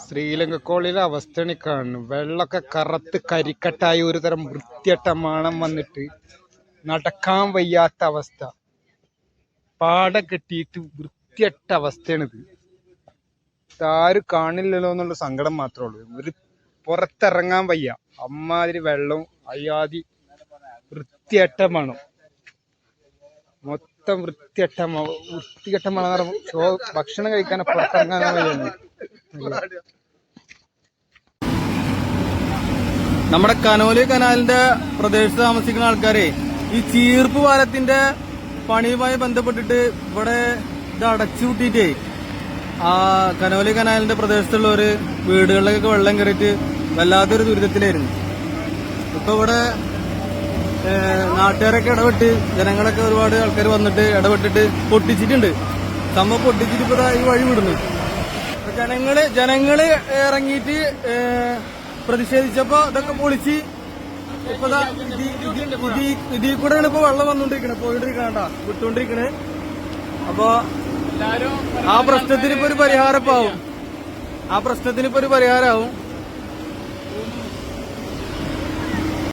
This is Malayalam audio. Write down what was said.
ശ്രീലങ്ക കോളിലെ അവസ്ഥയാണ് ഈ കാണുന്നത് വെള്ളമൊക്കെ കറുത്ത് കരിക്കട്ടായി ഒരു തരം വൃത്തിയട്ട മണം വന്നിട്ട് നടക്കാൻ വയ്യാത്ത അവസ്ഥ. പാട കെട്ടിയിട്ട് വൃത്തിയട്ട അവസ്ഥയാണിത്. ഇതാരും കാണില്ലല്ലോ എന്നുള്ള സങ്കടം മാത്രമേ ഉള്ളൂ. ഒരു പുറത്തിറങ്ങാൻ വയ്യ. അമ്മാതിരി വെള്ളവും അയ്യാതി വൃത്തിയട്ട മണം. മൊത്തം വൃത്തിയട്ട വൃത്തികെട്ട മണം ഭക്ഷണം കഴിക്കാൻ പുറത്തിറങ്ങാൻ വയ്യാണ് നമ്മുടെ കനോലി കനാലിന്റെ പ്രദേശത്ത് താമസിക്കുന്ന ആൾക്കാരെ ഈ ചീർപ്പ് പാലത്തിന്റെ പണിയുമായി ബന്ധപ്പെട്ടിട്ട് ഇവിടെ ഇത് അടച്ചുകൂട്ടിയിട്ടേ ആ കനോലി കനാലിന്റെ പ്രദേശത്തുള്ള ഒരു വീടുകളിലൊക്കെ വെള്ളം കയറിയിട്ട് വല്ലാത്തൊരു ദുരിതത്തിലായിരുന്നു. ഇപ്പൊ ഇവിടെ നാട്ടുകാരൊക്കെ ഇടപെട്ട് ജനങ്ങളൊക്കെ ഒരുപാട് ആൾക്കാർ വന്നിട്ട് ഇടപെട്ടിട്ട് പൊട്ടിച്ചിട്ടുണ്ട്. സംഭവം പൊട്ടിച്ചിട്ട് ഇപ്പൊ ഈ വഴി വിടുന്നു. ജനങ്ങൾ ജനങ്ങൾ ഇറങ്ങിയിട്ട് പ്രതിഷേധിച്ചപ്പോ ഇതൊക്കെ പൊളിച്ച് ഇപ്പൊ ഇതിൽ കൂടെയാണ് ഇപ്പൊ വെള്ളം വന്നോണ്ടിരിക്കണേ പോയിട്ടിരിക്കണ വിട്ടോണ്ടിരിക്കണേ. അപ്പൊ ആ പ്രശ്നത്തിന് ഇപ്പൊ ഒരു പരിഹാരം ഇപ്പൊ ആവും ആ പ്രശ്നത്തിന് ഇപ്പൊ ഒരു പരിഹാരമാവും.